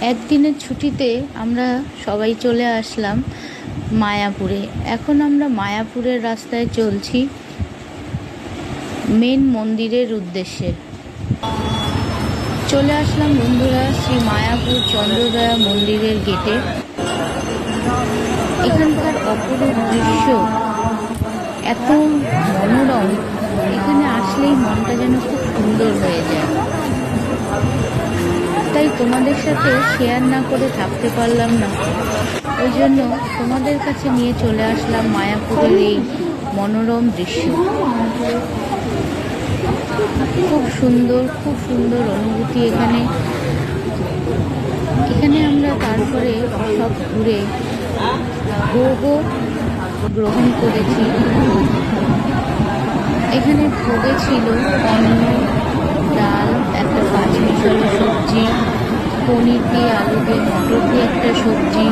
একদিনের ছুটিতে আমরা সবাই চলে আসলাম মায়াপুরে। এখন আমরা মায়াপুরের রাস্তায় চলছি মেন মন্দিরের উদ্দেশ্যে। চলে আসলাম বন্ধুরা শ্রী মায়াপুর চন্দ্রদয়া মন্দিরের গেটে। এখানকার অপরূপ দৃশ্য এত তাই তোমাদের সাথে শেয়ার না করে থাকতে পারলাম না। ওই জন্য তোমাদের কাছে নিয়ে চলে আসলাম মায়াপুরের এই মনোরম দৃশ্য। খুব সুন্দর খুব সুন্দর অনুভূতি এখানে। এখানে আমরা তারপরে সব ঘুরে ভোগ গ্রহণ করেছি। এখানে ভোগে ছিল অন্ন মটর দিয়ে একটা সবজি